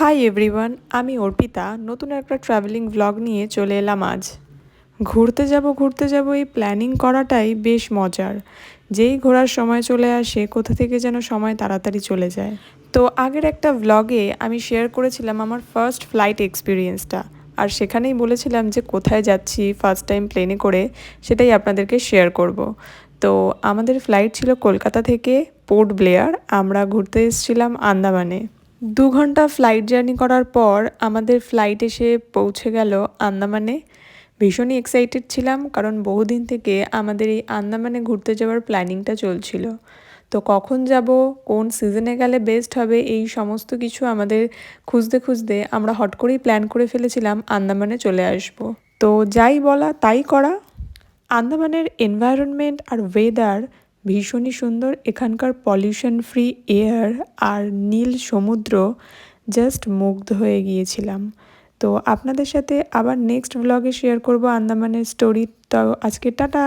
Hi everyone আমি অর্পিতা। নতুন একটা ট্রাভেলিং ভ্লগ নিয়ে চলে এলাম আজ। ঘুরতে যাব ঘুরতে যাব, এই প্ল্যানিং করাটাই বেশ মজার। যেই ঘোরার সময় চলে আসে, কোথা থেকে যেন সময় তাড়াতাড়ি চলে যায়। তো আগের একটা ভ্লগে আমি শেয়ার করেছিলাম আমার ফার্স্ট ফ্লাইট এক্সপিরিয়েন্সটা আর সেখানেই বলেছিলাম যে কোথায় যাচ্ছি ফার্স্ট টাইম প্লেনে করে, সেটাই আপনাদেরকে শেয়ার করব। তো আমাদের ফ্লাইট ছিল কলকাতা থেকে পোর্ট ব্লেয়ার আমরা ঘুরতে এসেছিলাম আন্দামানে। দু ঘণ্টা ফ্লাইট জার্নি করার পর আমাদের ফ্লাইট এসে পৌঁছে গেল আন্দামানে। ভীষণই এক্সাইটেড ছিলাম কারণ বহুদিন থেকে আমাদের এই আন্দামানে ঘুরতে যাওয়ার প্ল্যানিংটা চলছিল। তো কখন যাব, কোন সিজনে গেলে বেস্ট হবে, এই সমস্ত কিছু আমাদের খুঁজতে খুঁজতে আমরা হট করেই প্ল্যান করে ফেলেছিলাম আন্দামানে চলে আসব। তো যাই বলা, তাই করা। আন্দামানের এনভায়রনমেন্ট আর ওয়েদার ভীষণই সুন্দর। এখানকার পলিউশন ফ্রি এয়ার আর নীল সমুদ্র জাস্ট মুগ্ধ হয়ে গিয়েছিলাম। তো আপনাদের সাথে আবার নেক্সট ব্লগে শেয়ার করব আন্দামানের স্টোরি তো আজকে টাটা!